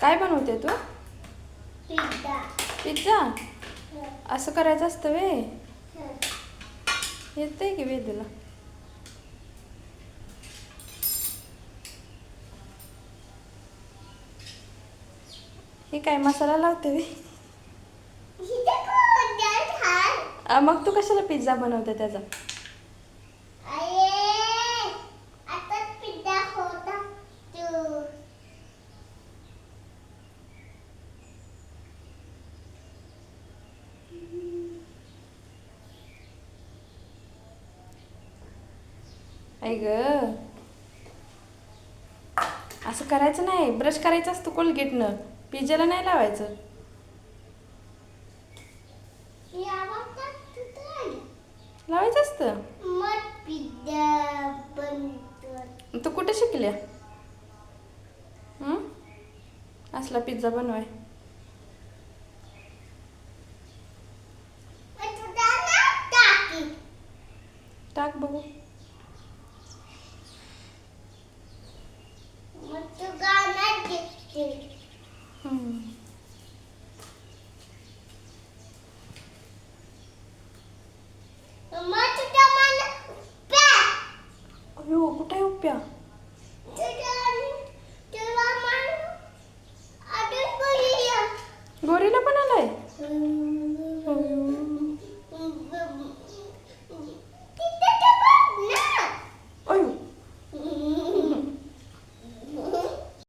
काय बनवते तू? Pizza. Pizza? असं करायचं असतं वे येतंय की वेदूला? हे काय मसाला लावते वे मग तू कशाला पिझ्झा बनवते त्याचा? ऐग असं करायचं नाही. ब्रश करायचं असतो कोलगेटनं. पिजेला नाही लावायचं. लावायचं असतं. तू कुठे शिकल्या? असला पिझ्झा बनवाय. टाक बघू. यो कुठे उप्या? गोरीला पण आलाय?